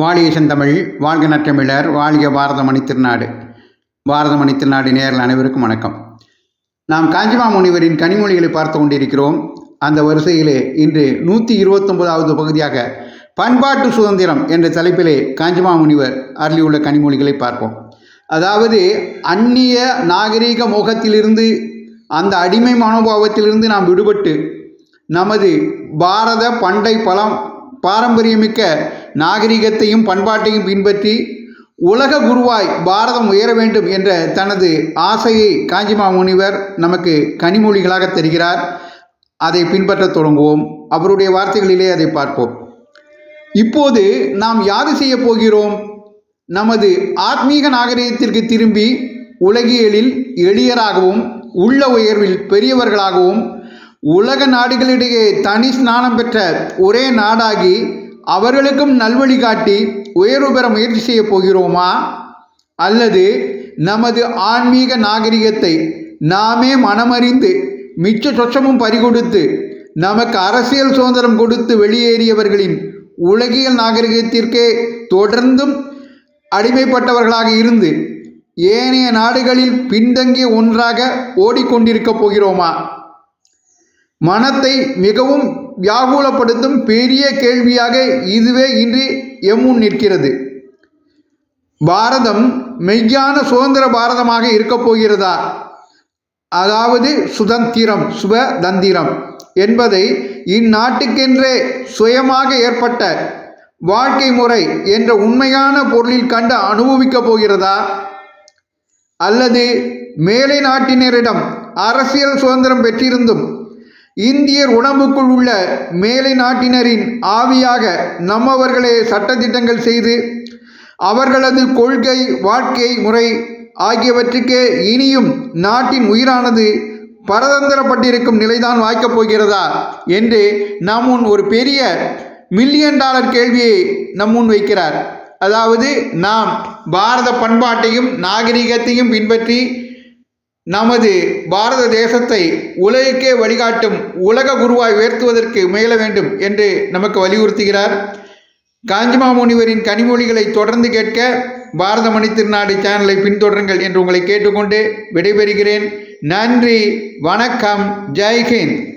வாழிய செந்தமிழ் வாழ்க நற்றமிழர் வாழ்க பாரதமணி திருநாடு. பாரதமணி திருநாடு நேரில் அனைவருக்கும் வணக்கம். நாம் காஞ்சிமா முனிவரின் கனிமொழிகளை பார்த்து கொண்டிருக்கிறோம். அந்த வரிசையிலே இன்று நூற்றி இருபத்தொன்பதாவது பகுதியாக பண்பாட்டு சுதந்திரம் என்ற தலைப்பிலே காஞ்சிமா முனிவர் அருளியுள்ள கனிமொழிகளை பார்ப்போம். அதாவது அந்நிய நாகரீக மோகத்திலிருந்து அந்த அடிமை மனோபாவத்திலிருந்து நாம் விடுபட்டு நமது பாரத பண்டை பலம் பாரம்பரியமிக்க நாகரிகத்தையும் பண்பாட்டையும் பின்பற்றி உலக குருவாய் பாரதம் உயர வேண்டும் என்ற தனது ஆசையை காஞ்சிமா முனிவர் நமக்கு கனிமொழிகளாக தருகிறார். அதை பின்பற்றத் தொடங்குவோம். அவருடைய வார்த்தைகளிலே அதை பார்ப்போம். இப்போது நாம் யாது செய்ய போகிறோம்? நமது ஆத்மீக நாகரிகத்திற்கு திரும்பி உலகியலில் எளியராகவும் உள்ள உயர்வில் பெரியவர்களாகவும் உலக நாடுகளிடையே தனி ஸ்நானம் பெற்ற ஒரே நாடாகி அவர்களுக்கும் நல்வழி காட்டி உயர்வு பெற முயற்சி செய்ய போகிறோமா? அல்லது நமது ஆன்மீக நாகரிகத்தை நாமே மனமறிந்து மிச்ச சொச்சமும் பறிகொடுத்து நமக்கு அரசியல் சுதந்திரம் கொடுத்து வெளியேறியவர்களின் உலகியல் நாகரிகத்திற்கே தொடர்ந்தும் அடிமைப்பட்டவர்களாக இருந்து ஏனைய நாடுகளில் பின்தங்கிய ஒன்றாக ஓடிக்கொண்டிருக்கப் போகிறோமா? மனத்தை மிகவும் வியாகுலப்படுத்தும் பெரிய கேள்வியாக இதுவே இன்று எம்முன் நிற்கிறது. பாரதம் மெய்யான சுதந்திர பாரதமாக இருக்கப் போகிறதா? அதாவது சுதந்திரம் சுபதந்திரம் என்பதை இந்நாட்டுக்கென்றே சுயமாக ஏற்பட்ட வாழ்க்கை முறை என்ற உண்மையான பொருளில் கண்டு அனுபவிக்கப் போகிறதா? அல்லது மேலை நாட்டினரிடம் அரசியல் சுதந்திரம் பெற்றிருந்தும் இந்தியர் உடம்புக்குள் உள்ள மேலை நாட்டினரின் ஆவியாக நம்மவர்களே சட்டத்திட்டங்கள் செய்து அவர்களது கொள்கை வாழ்க்கை முறை ஆகியவற்றுக்கே இனியும் நாட்டின் உயிரானது பரதந்திரப்பட்டிருக்கும் நிலைதான் வாய்க்கப் போகிறதா என்று நம் முன் ஒரு பெரிய மில்லியன் டாலர் கேள்வியை நம் முன் வைக்கிறார். அதாவது நாம் பாரத பண்பாட்டையும் நாகரிகத்தையும் பின்பற்றி நமது பாரத தேசத்தை உலகுக்கே வழிகாட்டும் உலக குருவாய் உயர்த்துவதற்கு முயல வேண்டும் என்று நமக்கு வலியுறுத்துகிறார். காஞ்சிமா முனிவரின் கனிமொழிகளை தொடர்ந்து கேட்க பாரத மணி திருநாடு சேனலை பின்தொடருங்கள் என்று உங்களை கேட்டுக்கொண்டு விடைபெறுகிறேன். நன்றி வணக்கம் ஜெய்ஹிந்த்